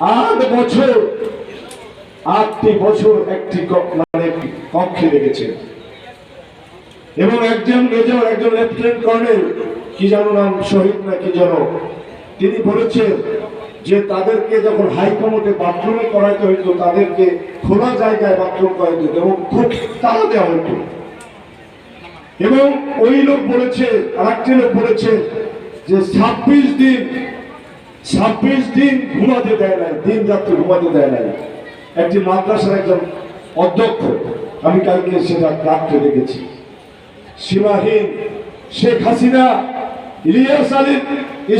আট বছর, আটটি বছর একটি মানে কক্ষে রেখেছেন এবং একজন মেজর, একজন লেফটেন্যান্ট কর্নেল, কি যেন নাম, শহীদ না কি যেন, তিনি বলেছেন যে তাদেরকে যখন হাইকমোটে বাথরুমে করাইতে হইতো, তাদেরকে খোলা জায়গায় বাথরুম করাইতে হতো এবং খুব তাড়া দেওয়া হতো এবং ওই লোক বলেছে আরেকটি লোক বলেছে যে ছাব্বিশ দিন ছাব্বিশ দিন ঘুমাতে দেয় নাই, দিন রাত্রে ঘুমাতে দেয় নাই। একটি মাদ্রাসার একজন অধ্যক্ষ, আমি কালকে সেটা রাত্রে দেখেছি। সীমাহীন শেখ হাসিনা, ইলিয়াস আলীর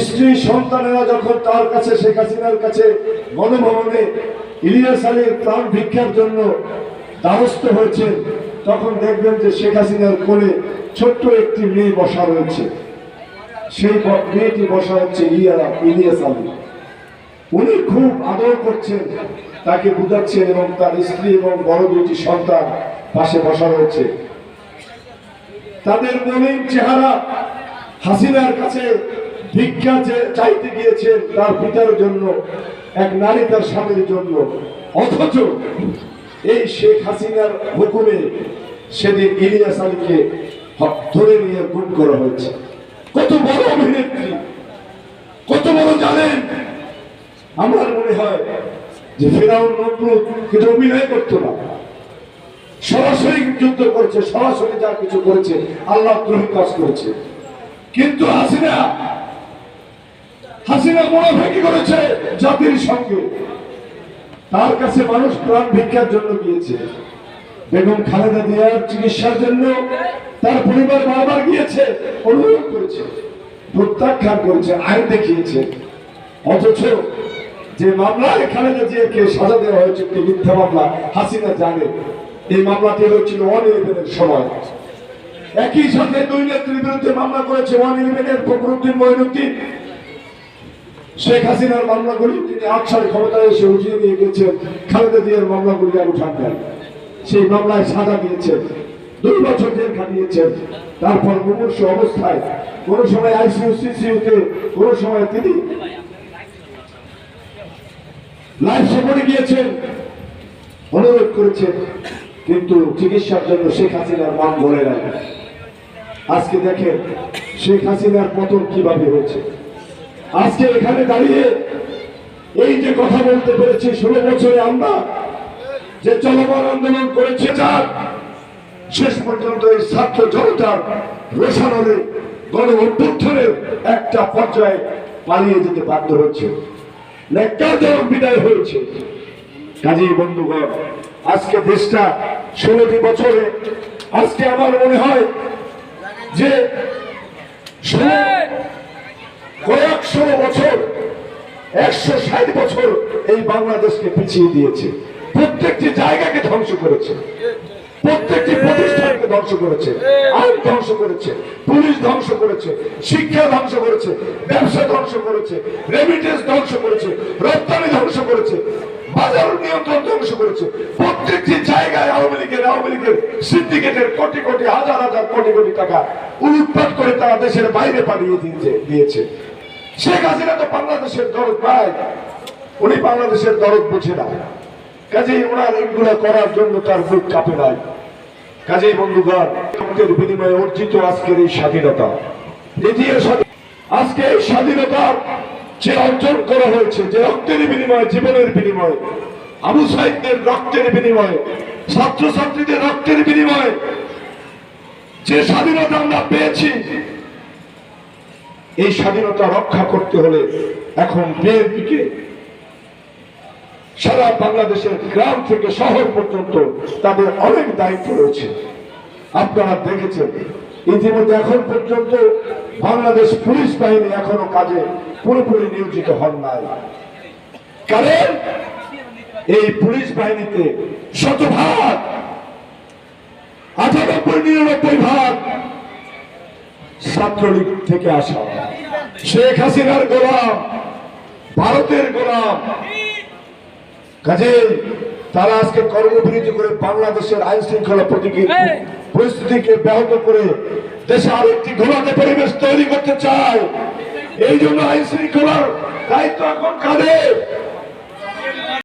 স্ত্রী, সন্তানেরা যখন তার কাছে, শেখ হাসিনার কাছে গণভবনে ইলিয়াস আলীর প্রাণ ভিক্ষার জন্য দ্বারস্থ হয়েছে তখন দেখবেন যে শেখ হাসিনার কোলে ছোট্ট একটি মেয়ে বসা রয়েছে। সেই মেয়েটি বসা হচ্ছে ইলিয়া ইলিয়াস আলী। উনি খুব আদর করছেন, তাকে বুঝাচ্ছেন এবং তার স্ত্রী এবং বড় দুটি সন্তান পাশে বসা রয়েছে তাদের মলিন চেহারা হাসিনার কাছে ভিক্ষা চাইতে গিয়েছেন তার পিতার জন্য, এক নারী তার স্বামীর জন্য। অথচ এই শেখ হাসিনার হুকুমে সেদিন ইলিয়াস আলীকে ধরে নিয়ে গুম করা হয়েছে। কত বড় জানেন? আমার মনে হয় যে অভিনয় করতো না। সরাসরি যুদ্ধ করেছে, সরাসরি যা কিছু করেছে, আল্লাহ কাজ করেছে। কিন্তু হাসিনা হাসিনা করেছে জাতির সঙ্গে। তার কাছে মানুষ প্রাণ ভিক্ষার জন্য গিয়েছে। বেগম খালেদা জিয়ার চিকিৎসার জন্য তার পরিবার বারবার গিয়েছে, অনুরোধ করেছে, প্রত্যাখ্যান করেছে, আইন দেখিয়েছে। অথচ যে মামলায় খালেদা জিয়াকে সাজা দেওয়া হয়েছে একটি মিথ্যা মামলা, হাসিনা জানে। এই মামলাটি হচ্ছিল ওয়ান ইলেভেনের সময়। একই সাথে দুই নেত্রীর বিরুদ্ধে মামলা করেছে ওয়ান ইলেভেনের ফখরুদ্দিন মহিনুদ্দিন। শেখ হাসিনার মামলাগুলি তিনি আট সালে ক্ষমতায় এসে উঠিয়ে নিয়ে গেছেন খালেদা জিয়ার মামলাগুলি আর উঠান দেন সেই মামলায় সাজা দিয়েছেন। দুই বছর জেল খাটিয়েছেন। তারপর মুমূর্ষ অবস্থায় কোনো সময় আইসিইউ সিসিউতে কোনো সময় তিনি লাইফ সফরে গিয়েছেন অনুরোধ করেছেন কিন্তু চিকিৎসার জন্য শেখ হাসিনার মান ধরে নেয় আজকে দেখেন শেখ হাসিনার পতন কীভাবে হয়েছে। আজকে এখানে দাঁড়িয়ে এই যে কথা বলতে পেরেছি, ষোলো বছরে আমরা যে চলমান আন্দোলন করেছে যার শেষ পর্যন্ত এই ছাত্র জনতার রোষানলে গণ অভ্যুত্থানের একটা পর্যায়ে পালিয়ে যেতে বাধ্য হচ্ছে। বিদায় হয়েছে। কাজী বন্ধুগণ, আজকে দেশটা ষোলোটি বছরে, আজকে আমার মনে হয় যে কয়েকশো বছর, একশো ষাট বছর এই বাংলাদেশকে পিছিয়ে দিয়েছে। প্রত্যেকটি জায়গাকে ধ্বংস করেছে। প্রত্যেকটি প্রতিষ্ঠানকে ধ্বংস করেছে। আইন ধ্বংস করেছে। পুলিশ ধ্বংস করেছে। শিক্ষা ধ্বংস করেছে। ব্যবসা ধ্বংস করেছে রেমিটেন্স ধ্বংস করেছে, রপ্তানি ধ্বংস করেছে, বাজার নিয়ন্ত্রণ ধ্বংস করেছে। প্রত্যেকটি জায়গায় আওয়ামী লীগের আওয়ামী লীগের সিন্ডিকেটের কোটি কোটি, হাজার হাজার কোটি কোটি টাকা উৎপাদ করে তারা দেশের বাইরে পাঠিয়ে দিয়েছে দিয়েছে। শেখ হাসিনা তো বাংলাদেশের দরদ পায়, উনি বাংলাদেশের দরদ বুঝে না। কাজেই ওনার এগুলো করার জন্য তার বুক কাঁপে নাই। কাজেই বন্ধুগণ বিনিময়ে অর্জিত আজকের এই স্বাধীনতা। দ্বিতীয় স্বাধী- আজকে এই স্বাধীনতা যে অর্জন করা হয়েছে, যে রক্তের বিনিময়ে, জীবনের বিনিময়ে, আবু সাহিদের রক্তের বিনিময়ে, ছাত্রছাত্রীদের রক্তের বিনিময়ে যে স্বাধীনতা আমরা পেয়েছি, এই স্বাধীনতা রক্ষা করতে হলে এখন বিএনপিকে সারা বাংলাদেশের গ্রাম থেকে শহর পর্যন্ত তাদের অনেক দায়িত্ব রয়েছে। আপনারা দেখেছেন, ইতিমধ্যে এখন পর্যন্ত বাংলাদেশ পুলিশ বাহিনী এখনও কাজে পুরোপুরি নিয়োজিত হন নাই। কারণ এই পুলিশ বাহিনীতে শতভাগ, আটানব্বই নিরানব্বই ভাগ ছাত্রলীগ থেকে আসা। শেখ হাসিনার গোলাম, ভারতের গোলাম। কাজে তারা আজকে কর্মবিরতি করে বাংলাদেশের আইন শৃঙ্খলা প্রতিকি- পরিস্থিতিকে ব্যাহত করে দেশে আর একটি ঘোলাতে পরিবেশ তৈরি করতে চায়। এই জন্য আইন শৃঙ্খলার দায়িত্ব এখন কাদের?